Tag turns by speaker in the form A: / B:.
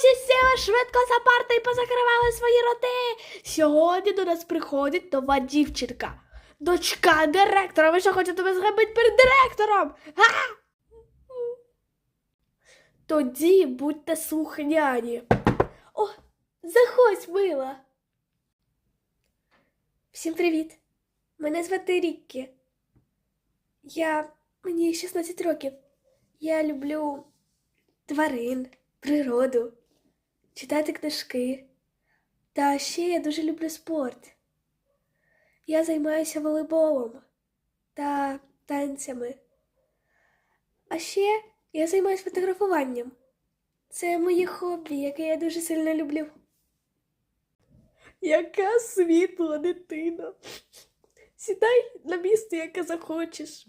A: всі сіли швидко за парти і позакривали свої роти. Сьогодні до нас приходить нова дівчинка. Дочка директора. Ви що хочете тебе зробити перед директором? Га? Тоді будьте слухняні. О, заходь, мила. Всім привіт. Мене звати Ріккі. Я мені 16 років. Я люблю тварин, природу, читати книжки. Та ще я дуже люблю спорт. Я займаюся волейболом та танцями. А ще я займаюся фотографуванням. Це моє хобі, яке я дуже сильно люблю. Яка світла дитина. Сідай на місце, яке захочеш.